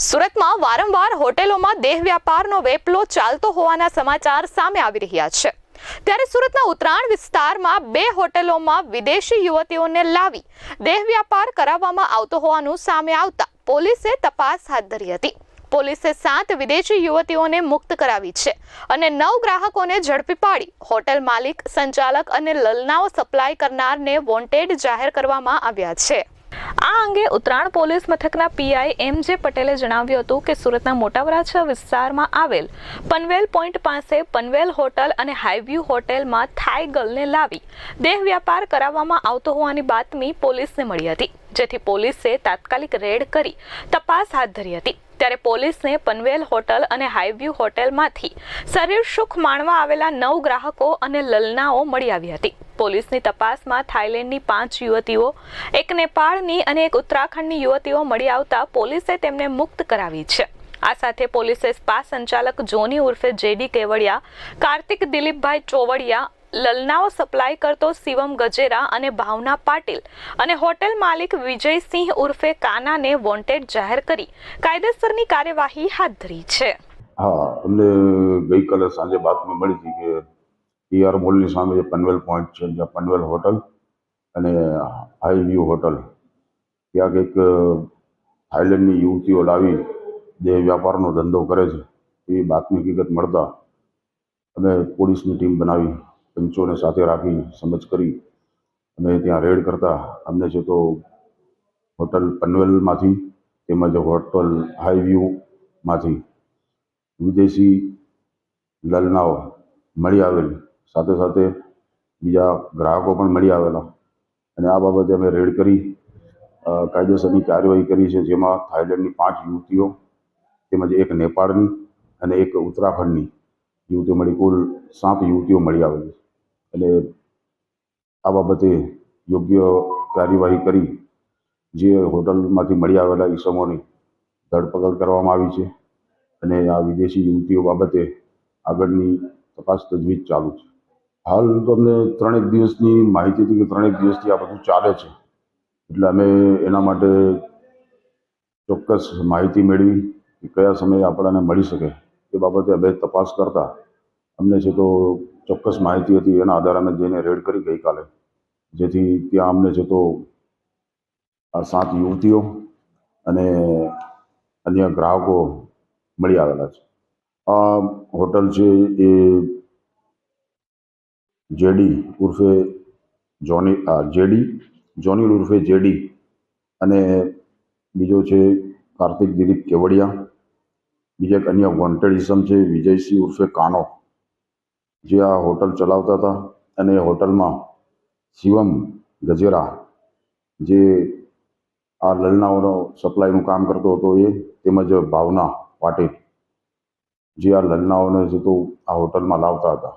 સુરતમાં વારંવાર હોટેલોમાં દેહ વ્યાપારનો વેપલો ચાલતો હોવાના સમાચાર સામે આવી રહ્યા છે. ત્યારે સુરતના ઉત્તરાયણ વિસ્તારમાં બે હોટેલોમાં વિદેશી યુવતીઓને લાવી દેહ વ્યાપાર કરાવવામાં આવતો હોવાનું સામે આવતા પોલીસે તપાસ હાથ ધરી હતી. પોલીસે સાત વિદેશી યુવતીઓને મુક્ત કરાવી છે અને નવ ગ્રાહકોને ઝડપી પાડી હોટેલ માલિક, સંચાલક અને લલનાઓ સપ્લાય કરનારને વોન્ટેડ જાહેર કરવામાં આવ્યા છે. આ અંગે ઉત્તરાયણ પોલીસ મથકના પીઆઈ એમ જે પટેલે જણાવ્યું હતું કે સુરતના મોટા વરાછા વિસ્તારમાં આવેલ પનવેલ પોઈન્ટ પાસે પનવેલ હોટલ અને હાઈવ્યુ હોટેલમાં થાઈ ગર્લને લાવી દેહ વ્યાપાર કરાવવામાં આવતો હોવાની બાતમી પોલીસને મળી હતી, જેથી પોલીસે તાત્કાલિક રેડ કરી તપાસ હાથ ધરી હતી. ત્યારે પોલીસને પનવેલ હોટલ અને હાઈવ્યુ હોટેલમાંથી શરીર સુખ માણવા આવેલા નવ ગ્રાહકો અને લલનાઓ મળી આવી હતી. પોલીસની તપાસમાં થાઈલેન્ડની પાંચ યુવતીઓ, એક નેપાળની અને એક ઉત્તરાખંડની યુવતીઓ મળી આવતા પોલીસે તેમને મુક્ત કરાવી છે. આ સાથે પોલીસે સ્પા સંચાલક જોની ઉર્ફે જેડી કેવડિયા, કાર્તિક દિલીપભાઈ ચોવડિયા, લલનાઓ સપ્લાય કરતો શિવમ ગજેરા અને ભાવના પાટીલ અને હોટેલ માલિક વિજયસિંહ ઉર્ફે કાનાને વોન્ટેડ જાહેર કરી કાયદેસરની કાર્યવાહી હાથ ધરી છે. હા, અમને ગઈકાલે સાંજે બાતમી મળી હતી કે પીઆર મોલની સામે જે પનવેલ પોઈન્ટ છે, જ્યાં પનવેલ હોટલ અને હાઈ વ્યૂ હોટલ ત્યાં કંઈક થાઈલેન્ડની યુવતીઓ લાવી જે વ્યાપારનો ધંધો કરે છે, એવી બાતમી હકીકત મળતા અમે પોલીસની ટીમ બનાવી, પંચોને સાથે રાખી, સમજ કરી અમે ત્યાં રેડ કરતા. અમને છે તો હોટલ પનવેલમાંથી તેમજ હોટલ હાઈ વ્યૂમાંથી વિદેશી લલનાઓ મળી આવેલ. સાથે સાથે બીજા ગ્રાહકો પણ મળી આવેલા. અને આ બાબતે અમે રેડ કરી કાયદેસરની કાર્યવાહી કરી છે, જેમાં થાઈલેન્ડની પાંચ યુવતીઓ, તેમજ એક નેપાળની અને એક ઉત્તરાખંડની યુવતીઓ મળી, કુલ સાત યુવતીઓ મળી આવેલી. એટલે આ બાબતે યોગ્ય કાર્યવાહી કરી, જે હોટલમાંથી મળી આવેલા ઈસમોની ધરપકડ કરવામાં આવી છે. અને આ વિદેશી યુવતીઓ બાબતે આગળની તપાસ તજવીજ ચાલુ છે. હાલ તો અમને ત્રણેક દિવસની માહિતી હતી કે ત્રણેક દિવસથી આ બધું ચાલે છે. એટલે અમે એના માટે ચોક્કસ માહિતી મેળવી કે કયા સમયે આપણને મળી શકે એ બાબતે અમે તપાસ કરતા. અમને છે તો ચોક્કસ માહિતી હતી એના આધારે અમે જઈને રેડ કરી ગઈકાલે. જેથી ત્યાં અમને છે તો આ સાત યુવતીઓ અને અન્ય ગ્રાહકો મળી આવેલા છે. આ હોટલ છે એ જેડી ઉર્ફે જોની આ જેડી, જોની ઉર્ફે જેડી અને બીજો છે કાર્તિક દિલીપ કેવડિયા. બીજા એક અન્ય વોન્ટેડ ઇસમ છે વિજયસિંહ ઉર્ફે કાનો. જે આ હોટલ ચલાવતા હતા અને એ હોટલમાં શિવમ ગજેરા જે આ લલનાઓનો સપ્લાયનું કામ કરતો હતો એ તેમજ ભાવના પાટીલ જે આ લલનાઓને તો આ હોટલમાં લાવતા હતા.